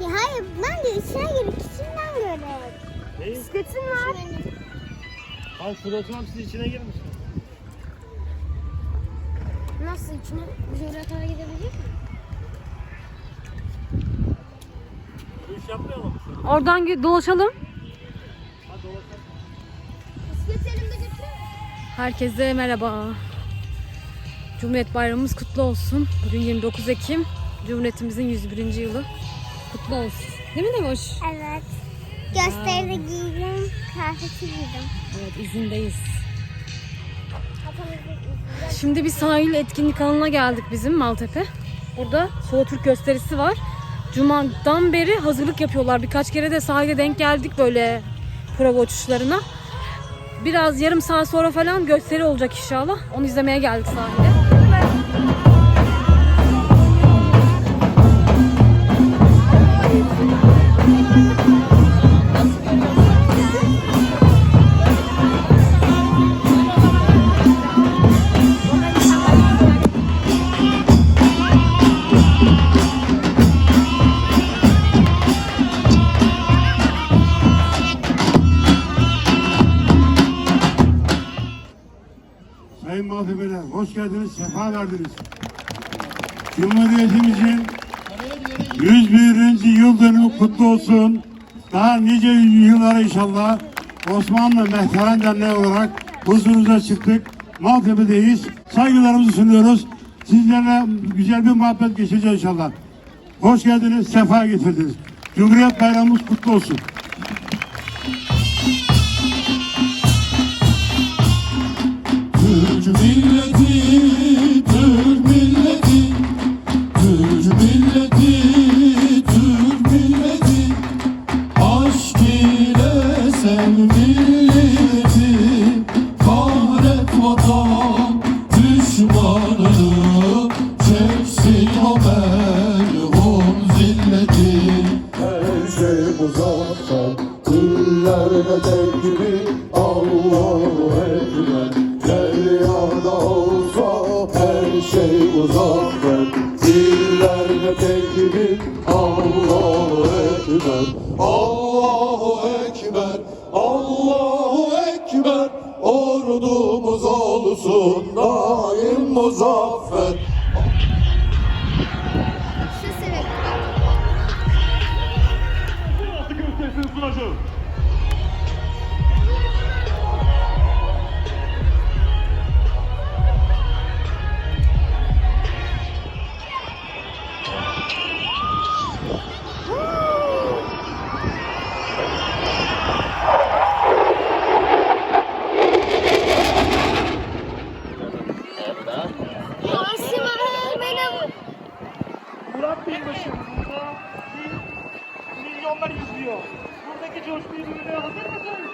Ya hayır ben de içine girip içinden görerek. Neyi? Bisikletin var. Ay şurada oturam siz içine girmişsiniz. Nasıl içine? bu Jüratara gidebilecek mi? Yürüyüş yapmayalım mı? Oradan gi- dolaşalım. Hadi dolaşalım. Herkese merhaba. Cumhuriyet Bayramımız kutlu olsun. Bugün 29 Ekim. Cumhuriyetimizin 101. yılı. Kutlu olsun. Değil mi Nevoş? Evet. Gösteride giydim, kıyafeti giydim. Evet izindeyiz. Şimdi bir sahil etkinlik alanına geldik bizim Maltepe. Burada Solo Türk gösterisi var. Cuma'dan beri hazırlık yapıyorlar. Birkaç kere de sahile denk geldik böyle prova uçuşlarına. Biraz yarım saat sonra falan gösteri olacak inşallah. Onu izlemeye geldik sahile. Hoş geldiniz, sefa verdiniz. Cumhuriyetimizin 101. yıl dönümü kutlu olsun. Daha nice yıllara inşallah Osmanlı Mehteren Derneği olarak huzurunuza çıktık. Maltepe'deyiz. Saygılarımızı sunuyoruz. Sizlerle güzel bir muhabbet geçeceğiz inşallah. Hoş geldiniz, sefa getirdiniz. Cumhuriyet Bayramımız kutlu olsun. Ordumuz olsun daim muzaffer. Milyonlar izliyor. Buradaki coşkuyu duymaya hazır mısın?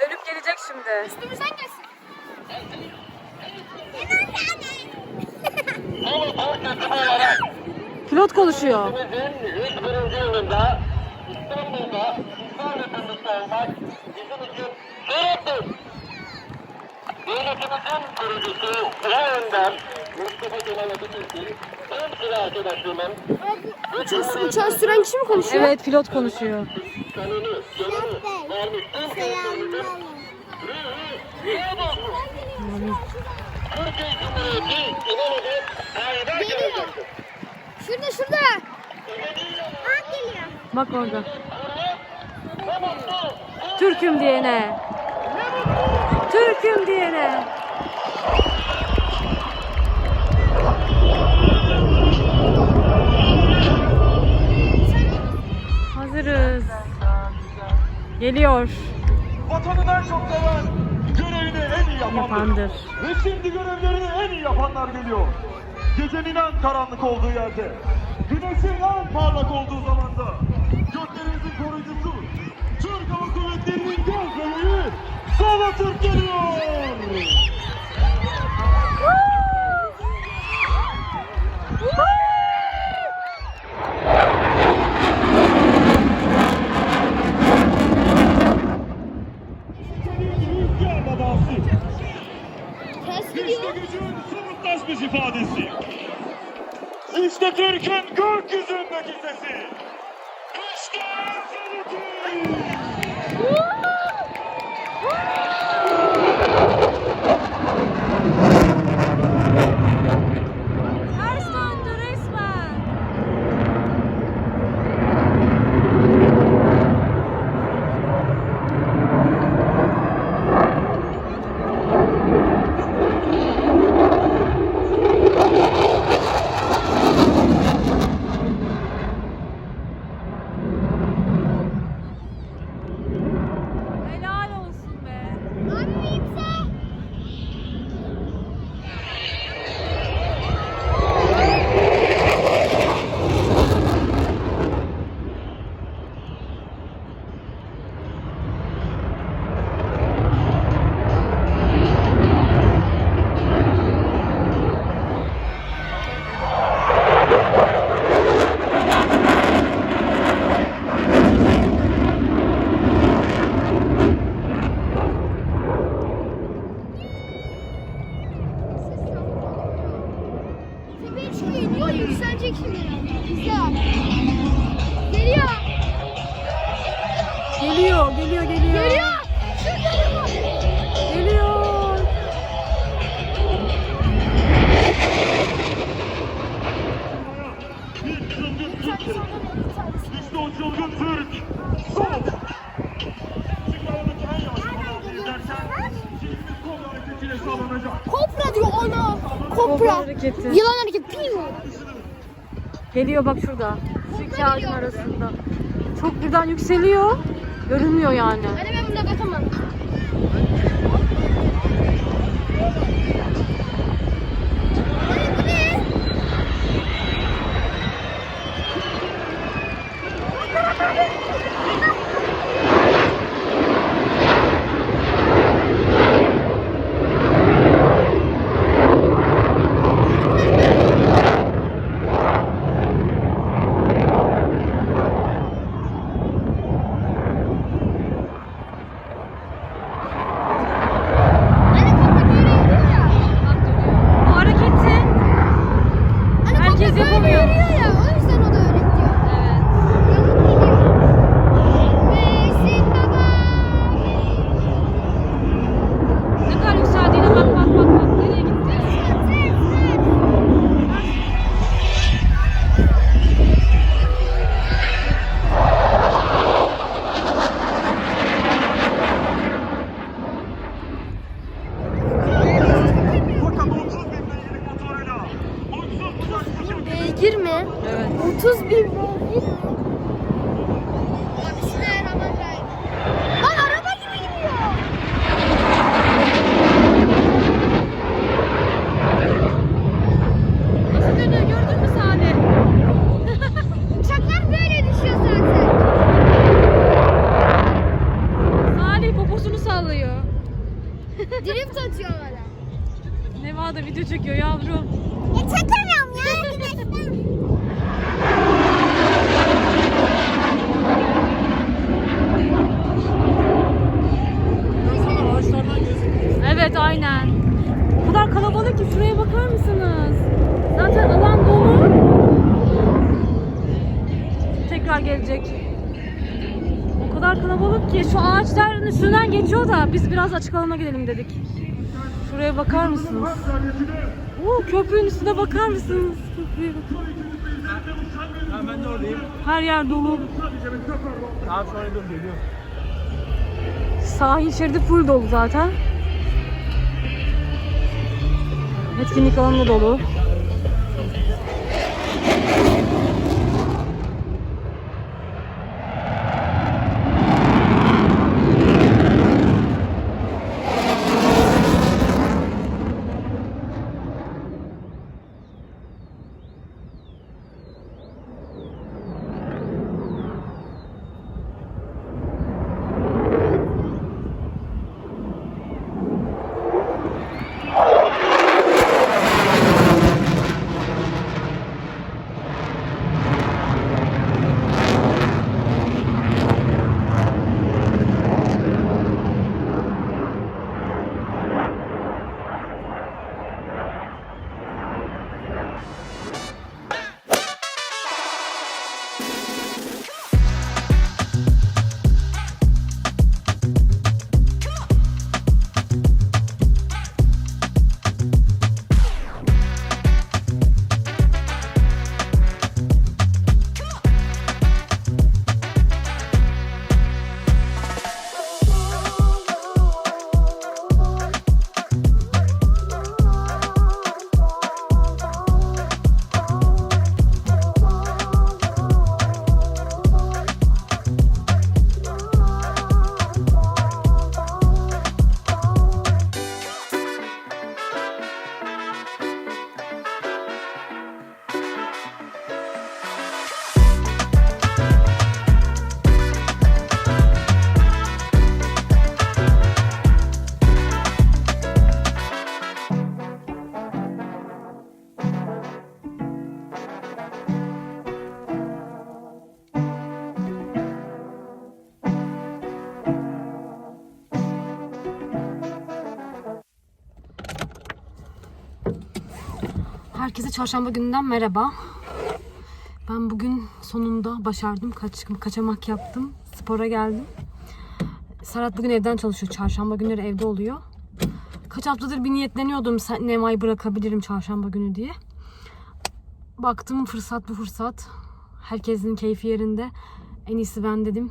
Dönüp gelecek şimdi. Üstümüzden gelsin. Pilot konuşuyor. Bizim 101. yılında İstanbul'da vatandaşı olmak bizim için şereftir. Devletimizin kurucusu Ulu Önder Mustafa Kemal Atatürk'ün Uçağı, uçağı süren kişi mi konuşuyor? Evet pilot konuşuyor. gelecektir. Şurada şurada. Aa geliyor. Bak orada. Türk'üm diyene. Türk'üm diyene. Hazırız. Geliyor. Vatanını en çok seven, görevini en iyi yapandır. Yapandır. Ve şimdi görevlerini en iyi yapanlar geliyor. Gecenin en karanlık olduğu yerde, güneşin en parlak olduğu zamanda, göklerimizin koruyucusu, Türk Hava Kuvvetleri'nin göz bebeği, Sava Türk Kopra. hareketi. Yılan hareketi. Geliyor bak şurada. Şu iki ağacın arasında. Çok birden yükseliyor. Görünmüyor yani. Anne ben buna bakamam. Anne bu ne? Anne kopra böyle yürüyor ya. Bak dönüyor. Bu hareketi Anne Herkes kopra böyle yapamıyor. yürüyor ya. O yüzden o da öyle diyor. evet. Yanıp gidiyor. Besin baba. Ne kadar yükseldiğine bak bak bak bak. Nereye gitti? Fakat 30 bin beygirlik motoruyla uçsuz bucaksız Beygir mi? Evet. 30 bin beygir mi? Bismillahirrahmanirrahim. Lan araba gibi gidiyor. Nasıl dönüyor gördün mü Sade? Uçaklar böyle düşüyor zaten. Salih poposunu sallıyor. Drift atıyor bana. Neva da video çekiyor yavrum. E çekemiyorum ya arkadaşlar. Evet aynen. O kadar kalabalık ki şuraya bakar mısınız? Zaten alan dolu. Tekrar gelecek. O kadar kalabalık ki şu ağaçların üstünden geçiyor da biz biraz açık alana gidelim dedik. Şuraya bakar mısınız? Oo, köprünün üstüne bakar mısınız? Köprüye bakın. Ben de oradayım. Her yer dolu. Abi sonra dur geliyorum. Sahil şeridi full dolu zaten. Etkinlik alanı dolu. Çarşamba gününden merhaba. Ben bugün sonunda başardım. Kaç, kaçamak yaptım. Spora geldim. Serhat bugün evden çalışıyor. Çarşamba günleri evde oluyor. Kaç haftadır bir niyetleniyordum. Nema'yı bırakabilirim çarşamba günü diye. Baktım fırsat bu fırsat. Herkesin keyfi yerinde. En iyisi ben dedim.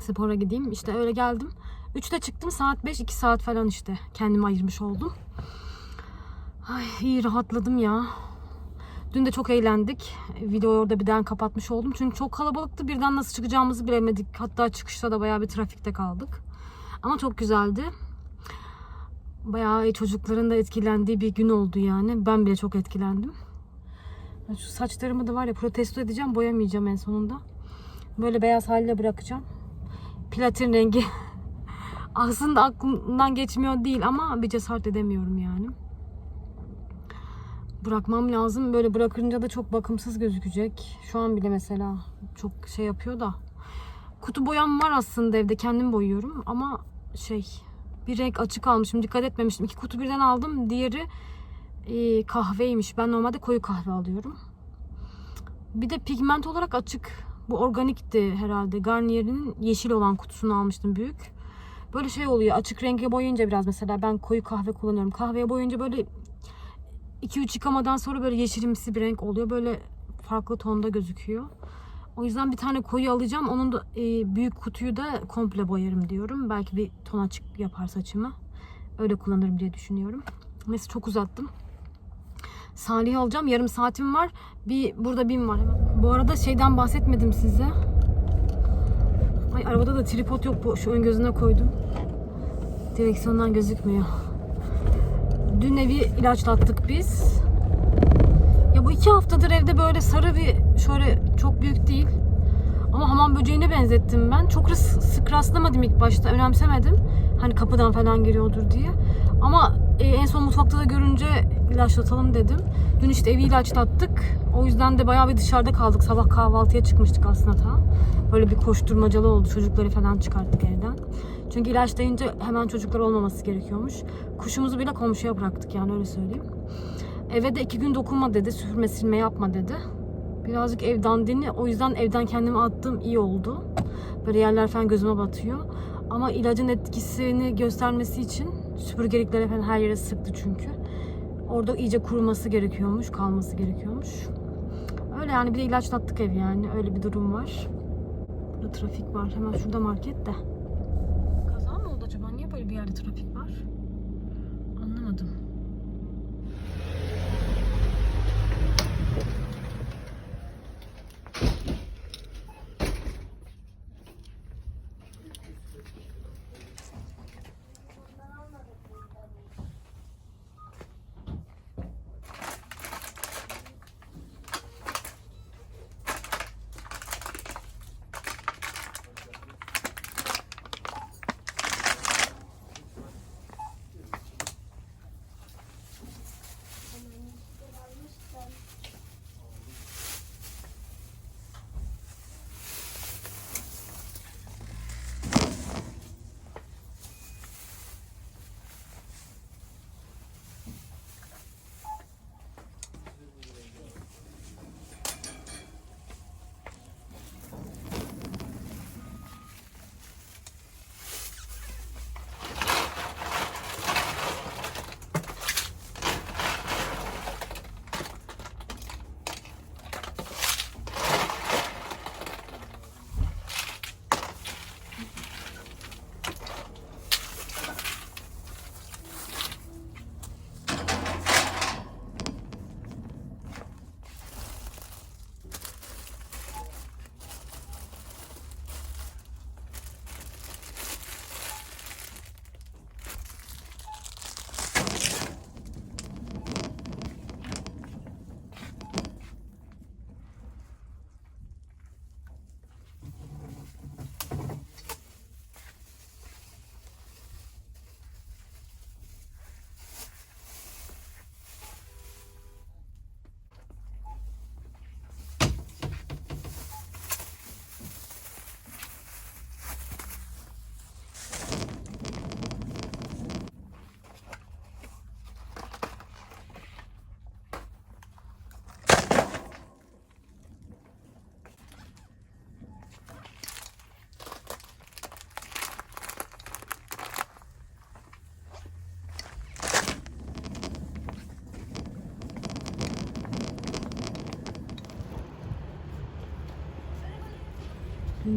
Spora gideyim. İşte öyle geldim. 3'te çıktım. Saat 5, 2 saat falan işte. Kendimi ayırmış oldum. Ay iyi rahatladım ya. Dün de çok eğlendik. Videoyu orada birden kapatmış oldum. Çünkü çok kalabalıktı. Birden nasıl çıkacağımızı bilemedik. Hatta çıkışta da bayağı bir trafikte kaldık. Ama çok güzeldi. Bayağı çocukların da etkilendiği bir gün oldu yani. Ben bile çok etkilendim. Şu saçlarımı da var ya protesto edeceğim. Boyamayacağım en sonunda. Böyle beyaz haline bırakacağım. Platin rengi. Aslında aklımdan geçmiyor değil ama bir cesaret edemiyorum yani bırakmam lazım. Böyle bırakınca da çok bakımsız gözükecek. Şu an bile mesela çok şey yapıyor da. Kutu boyam var aslında evde. Kendim boyuyorum ama şey bir renk açık almışım. Dikkat etmemiştim. İki kutu birden aldım. Diğeri e, kahveymiş. Ben normalde koyu kahve alıyorum. Bir de pigment olarak açık. Bu organikti herhalde. Garnier'in yeşil olan kutusunu almıştım büyük. Böyle şey oluyor. Açık renge boyayınca biraz mesela ben koyu kahve kullanıyorum. Kahveye boyayınca böyle 2-3 yıkamadan sonra böyle yeşilimsi bir renk oluyor. Böyle farklı tonda gözüküyor. O yüzden bir tane koyu alacağım. Onun da e, büyük kutuyu da komple boyarım diyorum. Belki bir ton açık yapar saçımı. Öyle kullanırım diye düşünüyorum. Neyse çok uzattım. Salih'i alacağım. Yarım saatim var. Bir burada bin var hemen. Bu arada şeyden bahsetmedim size. Ay arabada da tripod yok. Şu ön gözüne koydum. Direksiyondan gözükmüyor. Dün evi ilaçlattık biz. Ya bu iki haftadır evde böyle sarı bir şöyle çok büyük değil. Ama hamam böceğine benzettim ben. Çok sık rastlamadım ilk başta. Önemsemedim. Hani kapıdan falan giriyordur diye. Ama e, en son mutfakta da görünce ilaçlatalım dedim. Dün işte evi ilaçlattık. O yüzden de bayağı bir dışarıda kaldık. Sabah kahvaltıya çıkmıştık aslında ta. Böyle bir koşturmacalı oldu. Çocukları falan çıkarttık evden. Çünkü ilaçlayınca hemen çocuklar olmaması gerekiyormuş. Kuşumuzu bile komşuya bıraktık yani öyle söyleyeyim. Eve de iki gün dokunma dedi. Süpürme silme yapma dedi. Birazcık ev dandini. O yüzden evden kendimi attığım iyi oldu. Böyle yerler falan gözüme batıyor. Ama ilacın etkisini göstermesi için süpürgeliklere falan her yere sıktı çünkü. Orada iyice kuruması gerekiyormuş, kalması gerekiyormuş. Öyle yani bir de ilaçlattık ev yani. Öyle bir durum var. Burada trafik var. Hemen şurada market de. Kaza mı oldu acaba? Niye böyle bir yerde trafik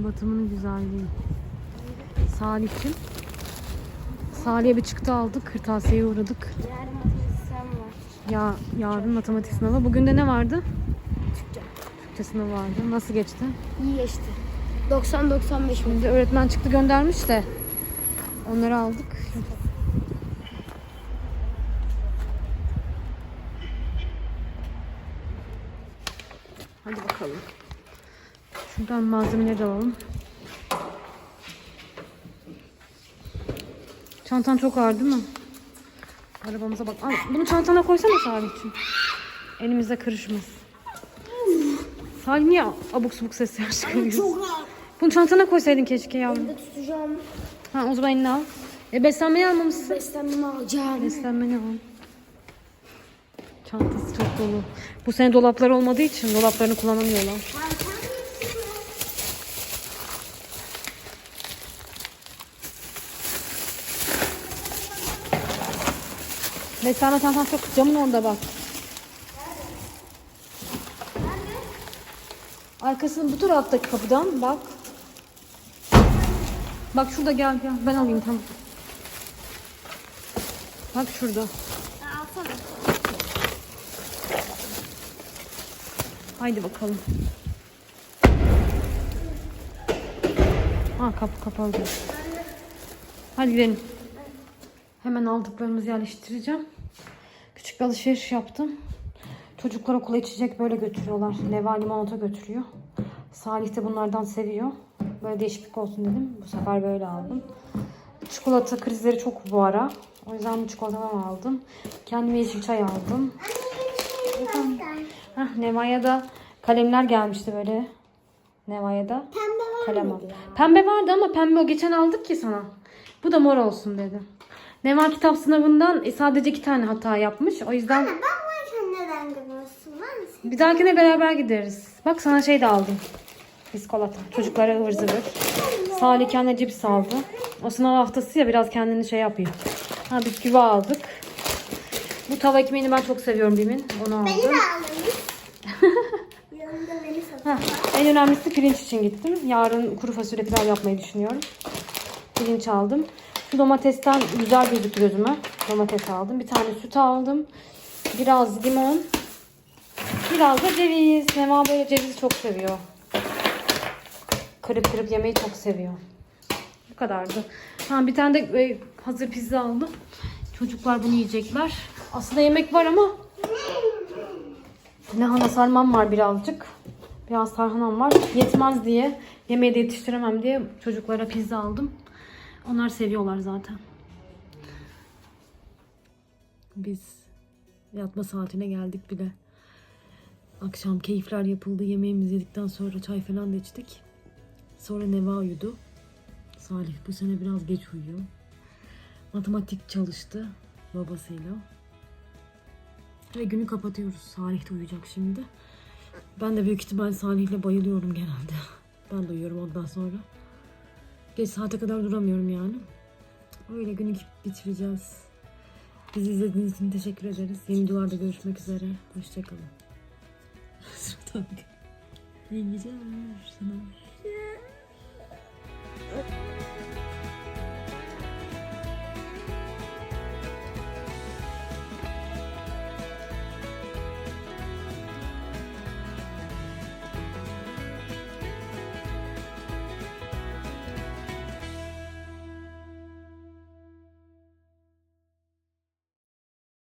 Gün batımının güzelliği. Salih'cim. Salih'e bir çıktı aldık. Kırtasiye'ye uğradık. Ya yarın matematik sınavı. Bugün de ne vardı? Türkçe. Türkçe sınavı vardı. Nasıl geçti? İyi geçti. 90-95 mi? Şimdi öğretmen çıktı göndermiş de onları aldık. Hadi bakalım. Şuradan malzemeleri alalım. Çantan çok ağır değil mi? Arabamıza bak. Al, bunu çantana koysana Salih'ciğim. Elimizde kırışmaz. Salih niye abuk subuk sesler çıkarıyor? Çok ağır. Bunu çantana koysaydın keşke yavrum. De tutacağım. Ha o zaman elini al. E beslenmeyi almamışsın. Beslenmemi alacağım. Beslenmeni al. Çantası çok dolu. Bu sene dolaplar olmadığı için dolaplarını kullanamıyorlar. Beslenme çantan çok camın orada bak. Arkasının bu taraftaki kapıdan bak. Bak şurada gel gel. Ben alayım tamam. Bak şurada. Alsana. Haydi bakalım. Ha kapı kapalı. Hadi gidelim. Hemen aldıklarımızı yerleştireceğim. Küçük bir alışveriş yaptım. Çocuklar okula içecek böyle götürüyorlar. Neva limonata götürüyor. Salih de bunlardan seviyor. Böyle değişiklik olsun dedim. Bu sefer böyle aldım. Çikolata krizleri çok bu ara. O yüzden bu çikolatadan aldım. Kendime yeşil çay aldım. Hah, Neva'ya da kalemler gelmişti böyle. Neva'ya da Pembe var kalem mı? al. Pembe vardı ama pembe o geçen aldık ki sana. Bu da mor olsun dedi. Neva kitap sınavından e, sadece iki tane hata yapmış. O yüzden Ben varken neden gidiyorsun? Ben seni bir dahakine beraber gideriz. Bak sana şey de aldım. Biskolata. Çocuklara ıvır zıvır. Salih kendine cips aldı. O sınav haftası ya biraz kendini şey yapıyor. Ha bisküvi aldık. Bu tava ekmeğini ben çok seviyorum Bim'in. Onu aldım. aldım. Yanında beni sat. Heh, en önemlisi pirinç için gittim. Yarın kuru fasulye pilav yapmayı düşünüyorum. Pirinç aldım. Domatesten güzel gözüktü gözüme. Domates aldım. Bir tane süt aldım. Biraz limon. Biraz da ceviz. Neva böyle cevizi çok seviyor. Kırıp kırıp yemeyi çok seviyor. Bu kadardı. Ha, bir tane de e, hazır pizza aldım. Çocuklar bunu yiyecekler. Aslında yemek var ama Lahana sarmam var birazcık. Biraz tarhanam var. Yetmez diye, yemeği de yetiştiremem diye çocuklara pizza aldım. Onlar seviyorlar zaten. Biz yatma saatine geldik bile. Akşam keyifler yapıldı. Yemeğimizi yedikten sonra çay falan da içtik. Sonra Neva uyudu. Salih bu sene biraz geç uyuyor. Matematik çalıştı babasıyla. Ve günü kapatıyoruz. Salih de uyuyacak şimdi. Ben de büyük ihtimal Salih'le bayılıyorum genelde. Ben de uyuyorum ondan sonra. Geç saate kadar duramıyorum yani. Öyle günü bitireceğiz. Bizi izlediğiniz için teşekkür ederiz. Yeni duvarda görüşmek üzere. Hoşçakalın. Sıra İyi geceler sana.